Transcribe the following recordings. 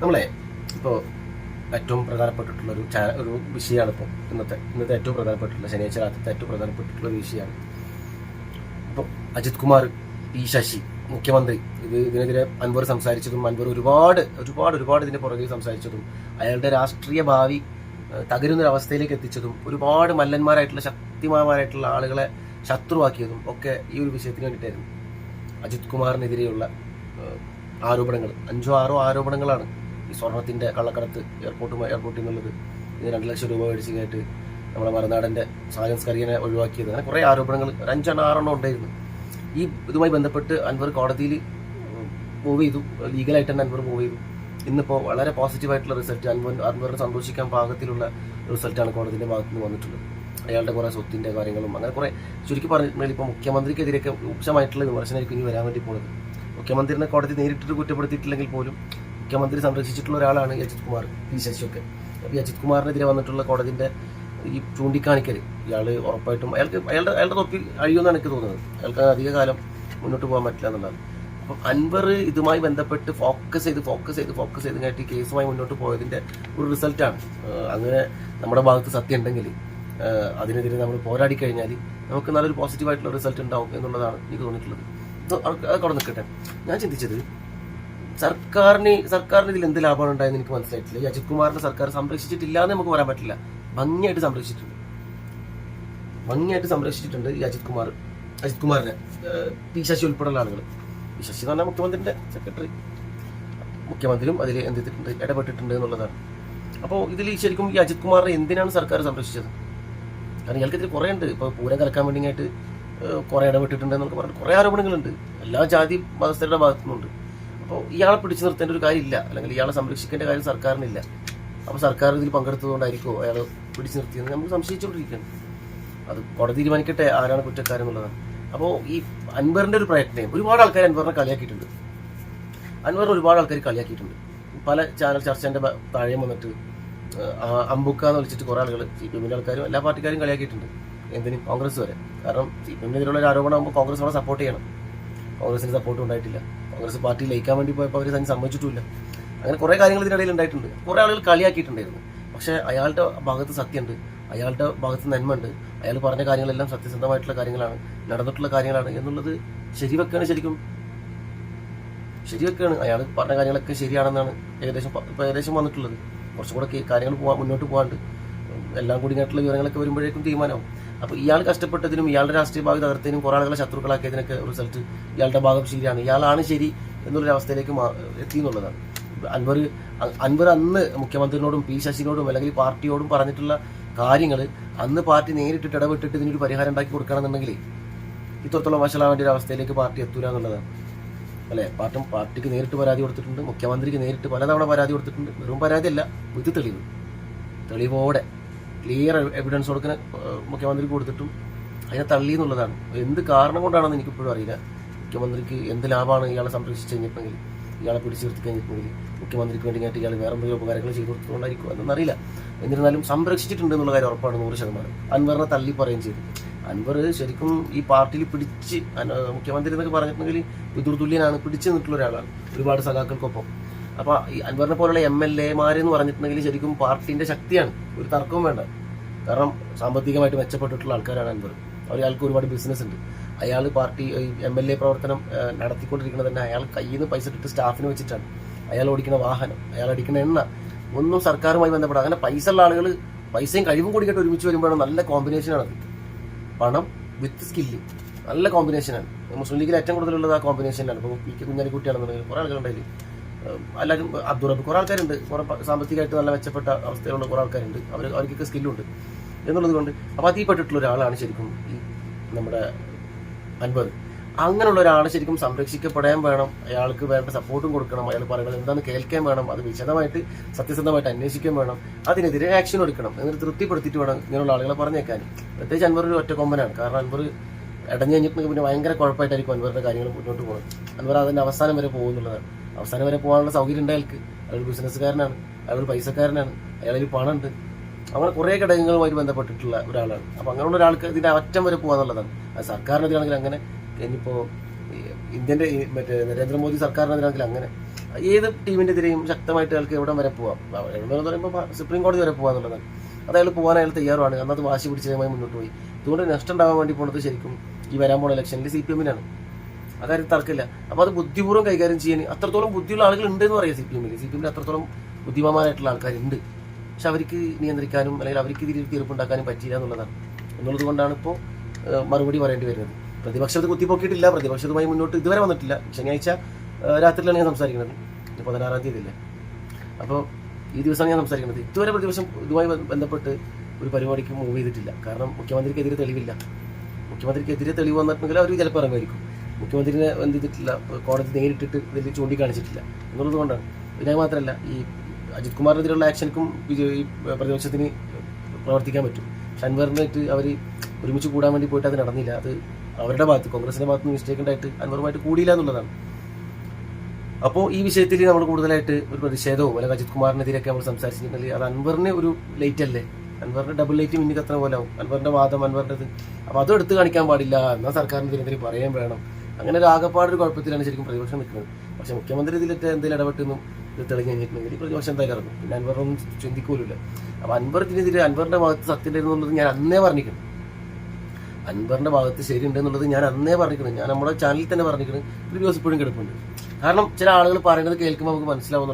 നമ്മളെ ഇപ്പോൾ ഏറ്റവും പ്രധാനപ്പെട്ടിട്ടുള്ള ഒരു ചാ ഒരു വിഷയമാണ് ഇപ്പോൾ ഇന്നത്തെ ഇന്നത്തെ ഏറ്റവും പ്രധാനപ്പെട്ടിട്ടുള്ള ശനിയാഴ്ച രാത്രിത്തെ ഏറ്റവും പ്രധാനപ്പെട്ടിട്ടുള്ള ഒരു വിഷയമാണ്. ഇപ്പോൾ അജിത് കുമാർ പി ശശി മുഖ്യമന്ത്രി ഇത് ഇതിനെതിരെ അൻവർ സംസാരിച്ചതും അൻവർ ഒരുപാട് ഒരുപാട് ഒരുപാട് ഇതിന്റെ പുറകിൽ സംസാരിച്ചതും അയാളുടെ രാഷ്ട്രീയ ഭാവി തകരുന്നൊരവസ്ഥയിലേക്ക് എത്തിച്ചതും ഒരുപാട് മല്ലന്മാരായിട്ടുള്ള ശക്തിമാന്മാരായിട്ടുള്ള ആളുകളെ ശത്രുവാക്കിയതും ഒക്കെ ഈ ഒരു വിഷയത്തിന് വേണ്ടിയിട്ടായിരുന്നു അജിത് കുമാറിനെതിരെയുള്ള ആരോപണങ്ങൾ. അഞ്ചോ ആറോ ആരോപണങ്ങളാണ് ഈ സ്വർണത്തിന്റെ കള്ളക്കടത്ത് എയർപോർട്ട് എയർപോർട്ടിൽ നിന്നുള്ളത് ഇത് രണ്ട് ലക്ഷം രൂപ മേടിച്ച് കേട്ട് നമ്മുടെ മറുനാടന്റെ സയൻസ് കരിയനെ ഒഴിവാക്കിയത്. അങ്ങനെ കുറേ ആരോപണങ്ങൾ ഒരു അഞ്ചെണ്ണം ആറെണ്ണം ഉണ്ടായിരുന്നു. ഈ ഇതുമായി ബന്ധപ്പെട്ട് അൻവർ കോടതിയിൽ മൂവ് ചെയ്തു. ലീഗലായിട്ട് തന്നെ അൻവർ മൂവ് ചെയ്തു. ഇന്നിപ്പോൾ വളരെ പോസിറ്റീവായിട്ടുള്ള റിസൾട്ട് അൻവർ അൻവറിന് സന്തോഷിക്കാൻ പാകത്തിലുള്ള റിസൾട്ടാണ് കോടതിയുടെ ഭാഗത്ത് നിന്ന് വന്നിട്ടുള്ളത്. അയാളുടെ കുറേ സ്വത്തിന്റെ കാര്യങ്ങളും അങ്ങനെ കുറേ ചുരുക്കി പറഞ്ഞിട്ടുണ്ടെങ്കിൽ ഇപ്പോൾ മുഖ്യമന്ത്രിക്കെതിരെയൊക്കെ രൂക്ഷമായിട്ടുള്ള വിമർശനമായിരിക്കും ഇനി വരാൻ വേണ്ടി പോകുന്നത്. മുഖ്യമന്ത്രിനെ കോടതി നേരിട്ടിട്ട് കുറ്റപ്പെടുത്തിയിട്ടില്ലെങ്കിൽ പോലും മുഖ്യമന്ത്രി സംരക്ഷിച്ചിട്ടുള്ള ഒരാളാണ് ഈ അജിത് കുമാർ പി ശശിയൊക്കെ. അപ്പോൾ ഈ അജിത് കുമാറിനെതിരെ വന്നിട്ടുള്ള കോടതിന്റെ ഈ ചൂണ്ടിക്കാണിക്കൽ ഇയാൾ ഉറപ്പായിട്ടും അയാൾക്ക് അയാളുടെ അയാളുടെ തൊപ്പി അഴിയുമെന്നാണ് എനിക്ക് തോന്നുന്നത്. അയാൾക്ക് അധിക കാലം മുന്നോട്ട് പോകാൻ പറ്റില്ല എന്നുള്ളതാണ്. അപ്പം അൻവർ ഇതുമായി ബന്ധപ്പെട്ട് ഫോക്കസ് ചെയ്ത് ഫോക്കസ് ചെയ്ത് ഫോക്കസ് ചെയ്ത് കഴിഞ്ഞിട്ട് ഈ കേസുമായി മുന്നോട്ട് പോയതിന്റെ ഒരു റിസൾട്ടാണ് അങ്ങനെ നമ്മുടെ ഭാഗത്ത് സത്യം ഉണ്ടെങ്കിൽ അതിനെതിരെ നമ്മൾ പോരാടി കഴിഞ്ഞാൽ നമുക്ക് നല്ലൊരു പോസിറ്റീവ് ആയിട്ടുള്ള റിസൾട്ട് ഉണ്ടാവും എന്നുള്ളതാണ് എനിക്ക് തോന്നിയിട്ടുള്ളത്. അത് അവിടെ നിൽക്കട്ടെ. ഞാൻ ചിന്തിച്ചത് സർക്കാരിന് സർക്കാരിന് ഇതിൽ എന്ത് ലാഭമാണ് ഉണ്ടായെന്ന് എനിക്ക് മനസ്സിലായിട്ടില്ല. ഈ അജിത് കുമാറിനെ സർക്കാർ സംരക്ഷിച്ചിട്ടില്ല എന്ന് നമുക്ക് പറയാൻ പറ്റില്ല. ഭംഗിയായിട്ട് സംരക്ഷിച്ചിട്ടുണ്ട്. ഭംഗിയായിട്ട് സംരക്ഷിച്ചിട്ടുണ്ട് ഈ അജിത് കുമാർ അജിത് കുമാറിനെ. പി ശശി ഉൾപ്പെടെയുള്ള ആളുകൾ പി ശശി എന്ന് പറഞ്ഞാൽ മുഖ്യമന്ത്രിന്റെ സെക്രട്ടറി. മുഖ്യമന്ത്രിയും അതിൽ എന്ത് ചെയ്തിട്ടുണ്ട് ഇടപെട്ടിട്ടുണ്ട് എന്നുള്ളതാണ്. അപ്പോൾ ഇതിൽ ശരിക്കും ഈ അജിത് കുമാറിനെ എന്തിനാണ് സർക്കാർ സംരക്ഷിച്ചത്? കാരണം ഇയാൾക്കെതിരെ കുറേ ഉണ്ട്. ഇപ്പോൾ പൂരം കലക്കാൻ വേണ്ടിയായിട്ട് കുറേ ഇടപെട്ടിട്ടുണ്ട് എന്നൊക്കെ പറഞ്ഞിട്ട് കുറേ ആരോപണങ്ങളുണ്ട്. എല്ലാ ജാതി മതസ്ഥരുടെ ഭാഗത്തുനിന്നുണ്ട്. അപ്പോൾ ഇയാളെ പിടിച്ചു നിർത്തേണ്ട ഒരു കാര്യമില്ല. അല്ലെങ്കിൽ ഇയാളെ സംരക്ഷിക്കേണ്ട കാര്യം സർക്കാരിനില്ല. അപ്പോൾ സർക്കാർ ഇതിൽ പങ്കെടുത്തതുകൊണ്ടായിരിക്കുമോ അയാൾ പിടിച്ചു നിർത്തിയെന്ന് നമ്മൾ സംശയിച്ചുകൊണ്ടിരിക്കുകയാണ്. അത് കോടതി തീരുമാനിക്കട്ടെ ആരാണ് കുറ്റക്കാരെന്നുള്ളതാണ് അപ്പോൾ ഈ അൻവറിന്റെ ഒരു പ്രയത്നം ഒരുപാട് ആൾക്കാർ അൻവറിനെ കളിയാക്കിയിട്ടുണ്ട്. അൻവറിനെ ഒരുപാട് ആൾക്കാർ കളിയാക്കിയിട്ടുണ്ട്. പല ചാനൽ ചർച്ചേന്റെ താഴെ വന്നിട്ട് അമ്പുക്ക എന്ന് വിളിച്ചിട്ട് കുറേ ആളുകൾ സി പി എമ്മിന്റെ ആൾക്കാരും എല്ലാ പാർട്ടിക്കാരും കളിയാക്കിയിട്ടുണ്ട്. എന്തിനും? കോൺഗ്രസ് വരെ. കാരണം സി പി എമ്മിനെതിരെയുള്ള ഒരു ആരോപണമാകുമ്പോൾ കോൺഗ്രസ് അവിടെ സപ്പോർട്ട് ചെയ്യണം. കോൺഗ്രസിന് സപ്പോർട്ട് ഉണ്ടായിട്ടില്ല. കോൺഗ്രസ് പാർട്ടി ലയിക്കാൻ വേണ്ടി പോയപ്പോൾ അവർ തന്നെ സമ്മതിച്ചിട്ടില്ല അങ്ങനെ കുറേ കാര്യങ്ങൾ ഇതിനിടയിൽ ഉണ്ടായിട്ടുണ്ട്. കുറെ ആളുകൾ കളിയാക്കിയിട്ടുണ്ടായിരുന്നു. പക്ഷെ അയാളുടെ ഭാഗത്ത് സത്യമുണ്ട്. അയാളുടെ ഭാഗത്ത് നന്മയുണ്ട്. അയാൾ പറഞ്ഞ കാര്യങ്ങളെല്ലാം സത്യസന്ധമായിട്ടുള്ള കാര്യങ്ങളാണ് നടന്നിട്ടുള്ള കാര്യങ്ങളാണ് എന്നുള്ളത് ശരിവെക്കാണ് ശരിക്കും. ശരിവെക്കാണ് അയാൾ പറഞ്ഞ കാര്യങ്ങളൊക്കെ ശരിയാണെന്നാണ് ഏകദേശം ഏകദേശം വന്നിട്ടുള്ളത്. കുറച്ചും കൂടെ കാര്യങ്ങൾ പോവാൻ മുന്നോട്ട് പോകാണ്ട് എല്ലാം കൂടി ഇങ്ങോട്ടുള്ള വിവരങ്ങളൊക്കെ വരുമ്പോഴേക്കും തീരുമാനമാവും. അപ്പൊ ഇയാൾ കഷ്ടപ്പെട്ടതിനും ഇയാളുടെ രാഷ്ട്രീയ ഭാഗം തകർത്തതിനും കുറെ ആളുകളെ ശത്രുക്കളാക്കിയതിനൊക്കെ റിസൾട്ട് ഇയാളുടെ ഭാഗം ശരിയാണ്. ഇയാളാണ് ശരി എന്നുള്ളൊരു അവസ്ഥയിലേക്ക് മാ- എത്തി എന്നുള്ളതാണ് അൻവർ അൻവർ അന്ന് മുഖ്യമന്ത്രിയോടും പി ശശിനോടും അല്ലെങ്കിൽ പാർട്ടിയോടും പറഞ്ഞിട്ടുള്ള കാര്യങ്ങൾ അന്ന് പാർട്ടി നേരിട്ടിട്ട് ഇടപെട്ടിട്ട് ഇതിനൊരു പരിഹാരം ഉണ്ടാക്കി കൊടുക്കണമെന്നുണ്ടെങ്കിൽ ഇത്രത്തോളം വേണ്ടി ഒരു അവസ്ഥയിലേക്ക് പാർട്ടി എത്തൂല എന്നുള്ളതാണ്. അല്ലെ? പാർട്ടി പാർട്ടിക്ക് നേരിട്ട് പരാതി കൊടുത്തിട്ടുണ്ട് മുഖ്യമന്ത്രിക്ക് നേരിട്ട് പലതവണ പരാതി കൊടുത്തിട്ടുണ്ട്. വെറും പരാതിയല്ല ഇത് തെളിവ്. തെളിവോടെ. ക്ലിയർ എവിഡൻസ് കൊടുക്കുന്ന മുഖ്യമന്ത്രിക്ക് കൊടുത്തിട്ടും അതിനെ തള്ളി എന്നുള്ളതാണ്. എന്ത് കാരണം കൊണ്ടാണെന്ന് എനിക്കിപ്പോഴും അറിയില്ല. മുഖ്യമന്ത്രിക്ക് എന്ത് ലാഭമാണ് ഇയാളെ സംരക്ഷിച്ച് കഴിഞ്ഞിട്ടുണ്ടെങ്കിൽ ഇയാളെ പിടിച്ചു നിർത്തി കഴിഞ്ഞിട്ടുണ്ടെങ്കിൽ മുഖ്യമന്ത്രിക്ക് വേണ്ടി ഇയാൾ വേറെ എന്തെങ്കിലും ഉപകാരങ്ങൾ ചെയ്തു കൊടുത്തുകൊണ്ടായിരിക്കും എന്നറിയില്ല. എന്നിരുന്നാലും സംരക്ഷിച്ചിട്ടുണ്ട് എന്നുള്ള കാര്യം ഉറപ്പാണ് നൂറ് ശതമാനം. അൻവറിനെ തള്ളി പറയുകയും ചെയ്തു. അൻവർ ശരിക്കും ഈ പാർട്ടിയിൽ പിടിച്ച് മുഖ്യമന്ത്രി എന്നൊക്കെ പറഞ്ഞിട്ടുണ്ടെങ്കിൽ പിതൃതുല്യനാണ് പിടിച്ചു നിന്നിട്ടുള്ള ഒരാളാണ്. ഒരുപാട് സഖാക്കൾക്കൊപ്പം. അപ്പൊ ഈ അൻവറിനെ പോലുള്ള എം എൽ എമാരെന്ന് പറഞ്ഞിട്ടുണ്ടെങ്കിൽ ശരിക്കും പാർട്ടിന്റെ ശക്തിയാണ്. ഒരു തർക്കവും വേണ്ട. കാരണം സാമ്പത്തികമായിട്ട് മെച്ചപ്പെട്ടിട്ടുള്ള ആൾക്കാരാണ് അൻവർ. അവരയാൾക്ക് ഒരുപാട് ബിസിനസ് ഉണ്ട്. അയാൾ പാർട്ടി എം എൽ എ പ്രവർത്തനം നടത്തിക്കൊണ്ടിരിക്കുന്നത് തന്നെ അയാൾ കയ്യിൽ നിന്ന് പൈസ ഇട്ടിട്ട് സ്റ്റാഫിന് വെച്ചിട്ടാണ്. അയാൾ ഓടിക്കുന്ന വാഹനം അയാൾ അടിക്കുന്ന എണ്ണ ഒന്നും സർക്കാരുമായി ബന്ധപ്പെടാം അങ്ങനെ പൈസ ഉള്ള ആളുകൾ പൈസയും കഴിവും കൂടി കേട്ട് ഒരുമിച്ച് വരുമ്പോഴാണ് നല്ല കോമ്പിനേഷനാണ് പണം വിത്ത് സ്കില്ല് നല്ല കോമ്പിനേഷനാണ് മുസ്ലിം ലീഗിൽ ഏറ്റവും കൂടുതലുള്ളത് ആ കോമ്പിനേഷനാണ് ഇപ്പോൾ പി കെ കുഞ്ഞാലിക്കുട്ടിയാണെന്നുണ്ടെങ്കിൽ കുറേ ആളുകളുണ്ടായി എല്ലാവരും അബ്ദുറബ് കുറേ ആൾക്കാരുണ്ട്. കുറേ സാമ്പത്തികമായിട്ട് നല്ല മെച്ചപ്പെട്ട അവസ്ഥയിലുള്ള കുറേ ആൾക്കാരുണ്ട്. അവർ അവർക്കൊക്കെ സ്കില്ലുണ്ട്. എന്നുള്ളത് കൊണ്ട് അപ്പോൾ അതിൽ പെട്ടിട്ടുള്ള ഒരാളാണ് ശരിക്കും ഈ നമ്മുടെ അൻപത് അങ്ങനെയുള്ള ഒരാളെ ശരിക്കും സംരക്ഷിക്കപ്പെടാൻ വേണം. അയാൾക്ക് വേണ്ട സപ്പോർട്ടും കൊടുക്കണം. അയാൾ പറയുന്നത് എന്താണെന്ന് കേൾക്കാൻ വേണം. അത് വിശദമായിട്ട് സത്യസന്ധമായിട്ട് അന്വേഷിക്കാൻ വേണം. അതിനെതിരെ ആക്ഷൻ എടുക്കണം. എന്നിട്ട് തൃപ്തിപ്പെടുത്തിയിട്ട് വേണം ഇങ്ങനെയുള്ള ആളുകളെ പറഞ്ഞേക്കാൻ. പ്രത്യേകിച്ച് അൻവർ ഒരു ഒറ്റ കൊമ്പനാണ്. കാരണം അൻവർ ഇടഞ്ഞു കഴിഞ്ഞിട്ട് പിന്നെ ഭയങ്കര കുഴപ്പമായിട്ടായിരിക്കും അൻവറിന്റെ കാര്യങ്ങൾ മുന്നോട്ട് പോകുന്നത് അൻവർ അതിന്റെ അവസാനം വരെ പോകുന്നുള്ളതാണ്. അവസാനം വരെ പോകാനുള്ള സൗകര്യം ഉണ്ട് അയാൾക്ക്. അയാൾ ബിസിനസ്സുകാരനാണ്. അയാൾ പൈസക്കാരനാണ്. അയാളിൽ പണമുണ്ട്. അങ്ങനെ കുറേ ഘടകങ്ങളുമായിട്ട് ബന്ധപ്പെട്ടിട്ടുള്ള ഒരാളാണ്. അപ്പൊ അങ്ങനെയുള്ള ഒരാൾക്ക് ഇതിന്റെ അറ്റം വരെ പോകാന്നുള്ളതാണ്. അത് സർക്കാരിനെതിരാണെങ്കിൽ അങ്ങനെ. ഇനിയിപ്പോ ഇന്ത്യന്റെ മറ്റേ നരേന്ദ്രമോദി സർക്കാരിനെതിരാണെങ്കിൽ അങ്ങനെ. ഏത് ടീമിനെതിരെയും ശക്തമായിട്ട് അയാൾക്ക് എവിടെ വരെ പോവാം. എവിടെ എന്ന് പറയുമ്പോൾ സുപ്രീം കോടതി വരെ പോകാന്നുള്ളതാണ് അത് അയാൾ പോകാൻ അയാൾ തയ്യാറാണ് അന്നത് വാശി പിടിച്ചതുമായി മുന്നോട്ട് പോയി. അതുകൊണ്ട് നഷ്ടം ഉണ്ടാകാൻ വേണ്ടി പോണത് ശരിക്കും ഈ വരാൻ പോണ ഇലക്ഷനിൽ സി പി എമ്മിനാണ്. അക്കാര്യം തർക്കമില്ല. അപ്പോൾ അത് ബുദ്ധിപൂർവം കൈകാര്യം ചെയ്യാൻ അത്രത്തോളം ബുദ്ധിയുള്ള ആളുകൾ ഉണ്ട് എന്ന് പറയാം സി പി എമ്മിൽ സി പി എമ്മിൽ അത്രത്തോളം ബുദ്ധിമാന്മാരായിട്ടുള്ള ആൾക്കാരുണ്ട്. പക്ഷെ അവർക്ക് നിയന്ത്രിക്കാനും അല്ലെങ്കിൽ അവർക്ക് ഇതിൽ തീർപ്പുണ്ടാക്കാനും പറ്റിയില്ല എന്നുള്ളതാണ്. എന്നുള്ളത് കൊണ്ടാണ് ഇപ്പോൾ മറുപടി പറയേണ്ടി വരുന്നത്. പ്രതിപക്ഷത്ത് കുത്തിപ്പൊക്കിയിട്ടില്ല. പ്രതിപക്ഷത്തുമായി മുന്നോട്ട് ഇതുവരെ വന്നിട്ടില്ല. ശനിയാഴ്ച രാത്രിയിലാണ് ഞാൻ സംസാരിക്കുന്നത്. പതിനാറാം തീയതി അല്ലേ അപ്പോൾ ഈ ദിവസമാണ് ഞാൻ സംസാരിക്കുന്നത്. ഇതുവരെ പ്രതിപക്ഷം ഇതുമായി ബന്ധപ്പെട്ട് ഒരു പരിപാടിക്ക് മൂവ് ചെയ്തിട്ടില്ല. കാരണം മുഖ്യമന്ത്രിക്കെതിരെ തെളിവില്ല. മുഖ്യമന്ത്രിക്കെതിരെ തെളിവ് വന്നിട്ടുണ്ടെങ്കിൽ അവർ ചിലപ്പോൾ ഇറങ്ങുമായിരിക്കും. മുഖ്യമന്ത്രിനെ എന്ത് ചെയ്തിട്ടില്ല കോടതി നേരിട്ടിട്ട് ഇതിൽ ചൂണ്ടിക്കാണിച്ചിട്ടില്ല. എന്നുള്ളത് കൊണ്ടാണ്. അത് മാത്രമല്ല ഈ അജിത് കുമാറിനെതിരെയുള്ള ആക്ഷനിക്കും ഈ പ്രതിപക്ഷത്തിന് പ്രവർത്തിക്കാൻ പറ്റും. പക്ഷെ അൻവറിനായിട്ട് അവർ ഒരുമിച്ച് കൂടാൻ വേണ്ടി പോയിട്ട് അത് നടന്നില്ല. അത് അവരുടെ ഭാഗത്ത് കോൺഗ്രസിന്റെ ഭാഗത്ത് മിസ്റ്റേക്ക് ഉണ്ടായിട്ട് അൻവറുമായിട്ട് കൂടിയില്ല എന്നുള്ളതാണ്. അപ്പോൾ ഈ വിഷയത്തിൽ നമ്മൾ കൂടുതലായിട്ട് ഒരു പ്രതിഷേധവും അല്ലെങ്കിൽ അജിത് കുമാറിനെതിരെയൊക്കെ നമ്മൾ സംസാരിച്ചിട്ടുണ്ടെങ്കിൽ അത് അൻവറിന് ഒരു ലൈറ്റ് അല്ലേ? അൻവറിന്റെ ഡബിൾ ലൈറ്റ് മിന്നി പോലെ ആവും അൻവറിന്റെ വാദം അൻവറിന്റെ അപ്പോൾ അതും എടുത്തു കാണിക്കാൻ പാടില്ല. എന്നാൽ സർക്കാരിന് ഇതിനെതിരെ പറയാൻ വേണം. അങ്ങനെ ഒരു ആകപ്പാടൊരു കുഴപ്പത്തിലാണ് ശരിക്കും പ്രതിപക്ഷം നിൽക്കുന്നത്. പക്ഷെ മുഖ്യമന്ത്രി ഇതിലൊക്കെ എന്തെങ്കിലും ഇടപെട്ടെന്നും ഇത് തെളിഞ്ഞു കഴിഞ്ഞിട്ടുണ്ടെങ്കിൽ പ്രതിപക്ഷം എന്തായാലും ഇറങ്ങും. പിന്നെ അൻവറൊന്നും ചിന്തിക്കൂലില്ല. അപ്പോൾ അൻവറിനെതിരെ അൻവറിന്റെ ഭാഗത്ത് സത്യം എന്നുള്ളത് ഞാൻ അന്നേ പറഞ്ഞിരിക്കുന്നു. അൻവറിന്റെ ഭാഗത്ത് ശരിയുണ്ട് എന്നുള്ളത് ഞാൻ അന്നേ പറഞ്ഞിരിക്കുന്നത് ഞാൻ നമ്മുടെ ചാനലിൽ തന്നെ പറഞ്ഞിരിക്കുന്നത് ദിവസം ഇപ്പോഴും കിടപ്പുണ്ട് കാരണം ചില ആളുകൾ പറയുന്നത് കേൾക്കുമ്പോൾ നമുക്ക് മനസ്സിലാവും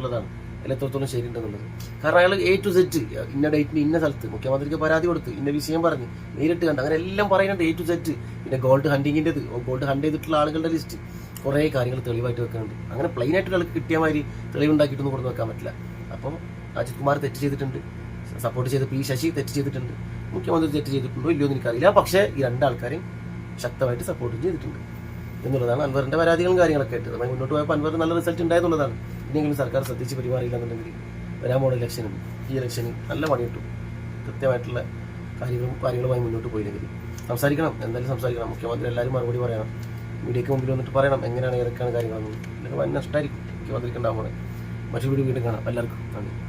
അതിൽ എത്രത്തോളം ശരിയുണ്ടെന്നുള്ളത്. കാരണം അയാൾ എ ടു സെറ്റ് ഇന്ന ഡേറ്റിന് ഇന്ന സ്ഥലത്ത് മുഖ്യമന്ത്രിക്ക് പരാതി കൊടുത്ത് ഇന്ന വിഷയം പറഞ്ഞ് നേരിട്ട് കണ്ട് അങ്ങനെ എല്ലാം പറയുന്നുണ്ട് എ ടു സെറ്റ് പിന്നെ ഗോൾഡ് ഹണ്ടിങ്ങിന്റെത് ഗോൾഡ് ഹണ്ട് ചെയ്തിട്ടുള്ള ആളുകളുടെ ലിസ്റ്റ് കുറേ കാര്യങ്ങൾ തെളിവായിട്ട് വെക്കുന്നുണ്ട്. അങ്ങനെ പ്ലെയിൻ ആയിട്ട് ഒരാൾക്ക് കിട്ടിയ മാതിരി തെളിവുണ്ടാക്കിയിട്ടൊന്നും കൊടുത്ത് വെക്കാൻ പറ്റില്ല. അപ്പം അജിത് കുമാർ തെറ്റ് ചെയ്തിട്ടുണ്ട്. സപ്പോർട്ട് ചെയ്ത പി ശശി തെറ്റ് ചെയ്തിട്ടുണ്ട്. മുഖ്യമന്ത്രി തെറ്റ് ചെയ്തിട്ടുണ്ടോ ഇല്ലയോ എന്ന് എനിക്കറിയില്ല. പക്ഷേ ഈ രണ്ടാൾക്കാരെയും ശക്തമായിട്ട് സപ്പോർട്ട് ചെയ്തിട്ടുണ്ട്. എന്നുള്ളതാണ് അൻവറിന്റെ പരാതികളും കാര്യങ്ങളൊക്കെ ആയിട്ട്. നമ്മൾ മുന്നോട്ട് പോയപ്പോൾ അൻവർ നല്ല റിസൾട്ട് ഉണ്ടായെന്നുള്ളതാണ്. ഇനിയെങ്കിലും സർക്കാർ ശ്രദ്ധിച്ച് പെരുമാറിയില്ല എന്നുണ്ടെങ്കിൽ വരാൻ പോണ ഇലക്ഷനും ഈ ഇലക്ഷനും നല്ല പണി കിട്ടും. കൃത്യമായിട്ടുള്ള കാര്യങ്ങളും കാര്യങ്ങളുമായി മുന്നോട്ട് പോയില്ലെങ്കിൽ. സംസാരിക്കണം. എന്തായാലും സംസാരിക്കണം. മുഖ്യമന്ത്രി എല്ലാവരും മറുപടി പറയണം. മീഡിയയ്ക്ക് മുമ്പിൽ വന്നിട്ട് പറയണം. എങ്ങനെയാണ് ഏതൊക്കെയാണ് കാര്യങ്ങളെന്ന്. അല്ലെങ്കിൽ വൻ നഷ്ടമായിരിക്കും മുഖ്യമന്ത്രിക്ക് ഉണ്ടാവുകയാണ് മറ്റൊരു വീട് വീണ്ടും കാണാം. എല്ലാവർക്കും നന്ദി.